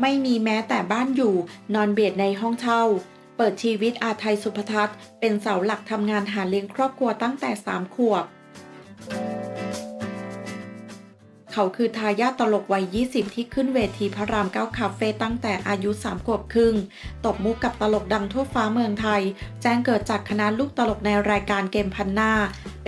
ไม่มีแม้แต่บ้านอยู่นอนเบียดในห้องเช่า เปิดชีวิตอาไทยสุภทัศน์เป็นเสาหลักทำงานหาเลี้ยงครอบครัวตั้งแต่ 3 ขวบ เขาคือทายาทตลกวัย 20 ที่ขึ้นเวทีพระรามเก้าคาเฟ่ตั้งแต่อายุ 3 ขวบครึ่ง ตบมุกกับตลกดังทั่วฟ้าเมืองไทย แจ้งเกิดจากคณะลูกตลกในรายการเกมพันหน้า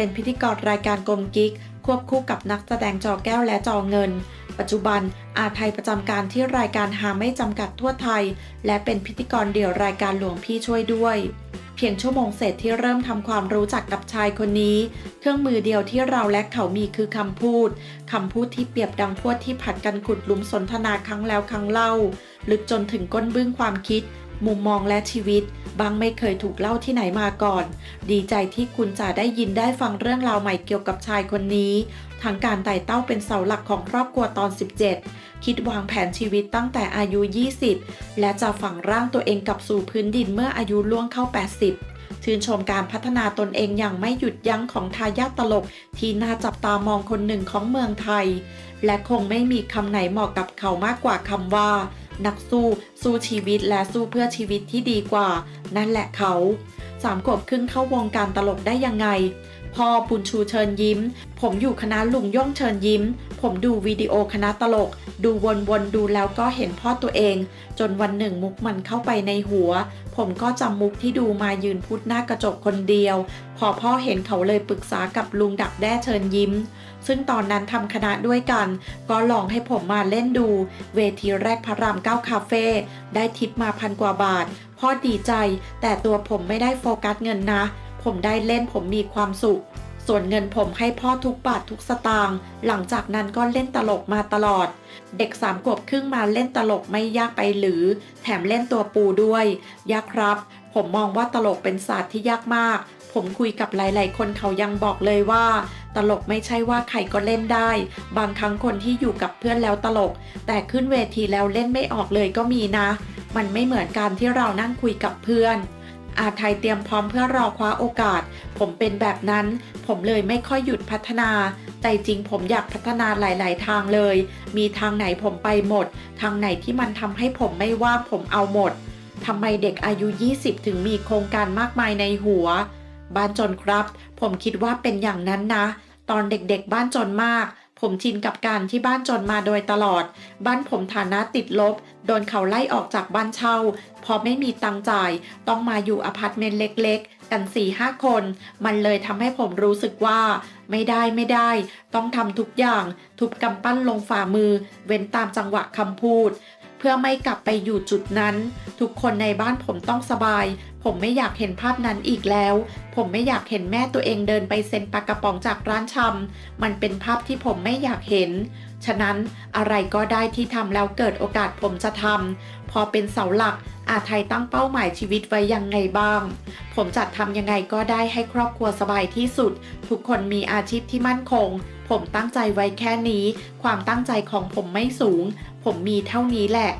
เป็นพิธีกรรายการกลมกิ๊ก ควบคู่กับนักแสดงจอแก้วและจอเงิน ปัจจุบันอาไทยประจำการที่รายการหาไม่จำกัดทั่วไทย และเป็นพิธีกรเดี่ยวรายการหลวงพี่ช่วยด้วย เพียงชั่วโมงเศษที่เริ่มทำความรู้จักกับชายคนนี้ เครื่องมือเดียวที่เราและเขามีคือคำพูดคำพูดที่เปรียบดังพวดที่ผัดกันขุดหลุมสนทนาครั้งแล้วครั้งเล่าลึกจนถึงก้นบึ้งความคิด มุมมองและชีวิต บางไม่เคยถูกเล่าที่ไหนมาก่อน ดีใจที่คุณจะได้ยินได้ฟังเรื่องราวใหม่เกี่ยวกับชายคนนี้ ทั้งการไต่เต้าเป็นเสาหลักของครอบครัวตอน 17 คิดวางแผนชีวิตตั้งแต่อายุ 20 และจะฝังร่างตัวเองกลับสู่พื้นดินเมื่ออายุล่วงเข้า 80ชื่นชมการพัฒนาตนเองอย่างไม่หยุดยั้งของทายาทตลก ที่น่าจับตามองคนหนึ่งของเมืองไทย และคงไม่มีคำไหนเหมาะกับเขามากกว่าคำว่า นักสู้ สู้ชีวิตและสู้เพื่อชีวิตที่ดีกว่า นั่นแหละเขาสามขวบครึ่งเข้าวงการตลกได้ยังไง พ่อปุญชูเชิญยิ้ม ผมอยู่คณะลุงย่องเชิญยิ้ม ผมดูวิดีโอคณะตลก ดูวนๆดูแล้วก็เห็นพ่อตัวเอง จนวันหนึ่งมุกมันเข้าไปในหัว ผมก็จำมุกที่ดูมายืนพูดหน้ากระจกคนเดียว พอพ่อเห็นเขาเลยปรึกษากับลุงดักแด้เชิญยิ้ม ซึ่งตอนนั้นทำคณะด้วยกัน ก็ลองให้ผมมาเล่นดู เวทีแรกพระรามเก้าคาเฟ่ได้ทิปมาพันกว่าบาท พ่อดีใจ แต่ตัวผมไม่ได้โฟกัสเงินนะ ผมได้เล่นผมมีความสุข ส่วนเงินผมให้พ่อทุกบาททุกสตางค์หลังจากนั้นก็เล่นตลกมาตลอด เด็กสามขวบครึ่งมาเล่นตลกไม่ยากไปหรือ แถมเล่นตัวปูด้วย ยากครับ ผมมองว่าตลกเป็นศาสตร์ที่ยากมาก ผมคุยกับหลายๆ คนเขายังบอกเลยว่าตลกไม่ใช่ว่าใครก็เล่นได้ บางครั้งคนที่อยู่กับเพื่อนแล้วตลก แต่ขึ้นเวทีแล้วเล่นไม่ออกเลยก็มีนะ มันไม่เหมือนการที่เรานั่งคุยกับเพื่อน อาไทยเตรียมพร้อมเพื่อรอคว้าโอกาส ผมเป็นแบบนั้น ผมเลยไม่ค่อยหยุดพัฒนา แต่จริงผมอยากพัฒนาหลาย ๆ ทางเลย มีทางไหนผมไปหมด ทางไหนที่มันทำให้ผมไม่ว่างผมเอาหมดทำไมเด็กอายุ 20 ถึงมีโครงการมากมายในหัว บ้านจนครับ ผมคิดว่าเป็นอย่างนั้นนะ ตอนเด็กๆบ้านจนมาก ผมชินกับการที่บ้านจนมาโดยตลอด บ้านผมฐานะติดลบ โดนเขาไล่ออกจากบ้านเช่า พอไม่มีตังค์จ่าย ต้องมาอยู่อพาร์ตเมนต์เล็กๆ กัน4ี่ห้าคน มันเลยทำให้ผมรู้สึกว่า ไม่ได้ไม่ได้ ต้องทำทุกอย่าง ทุบกำปั้นลงฝ่ามือ เว้นตามจังหวะคำพูด เพื่อไม่กลับไปอยู่จุดนั้น ทุกคนในบ้านผมต้องสบาย ผมไม่อยากเห็นภาพนั้นอีกแล้ว ผมไม่อยากเห็นแม่ตัวเองเดินไปเซ็นปากกระป๋องจากร้านชำมันเป็นภาพที่ผมไม่อยากเห็นฉะนั้นอะไรก็ได้ที่ทำแล้วเกิดโอกาสผมจะทำพอเป็นเสาหลักอาไทยตั้งเป้าหมายชีวิตไว้ยังไงบ้าง ผมจัดทำยังไงก็ได้ให้ครอบครัวสบายที่สุด ทุกคนมีอาชีพที่มั่นคง ผมตั้งใจไว้แค่นี้ ความตั้งใจของผมไม่สูง ผมมีเท่านี้แหละ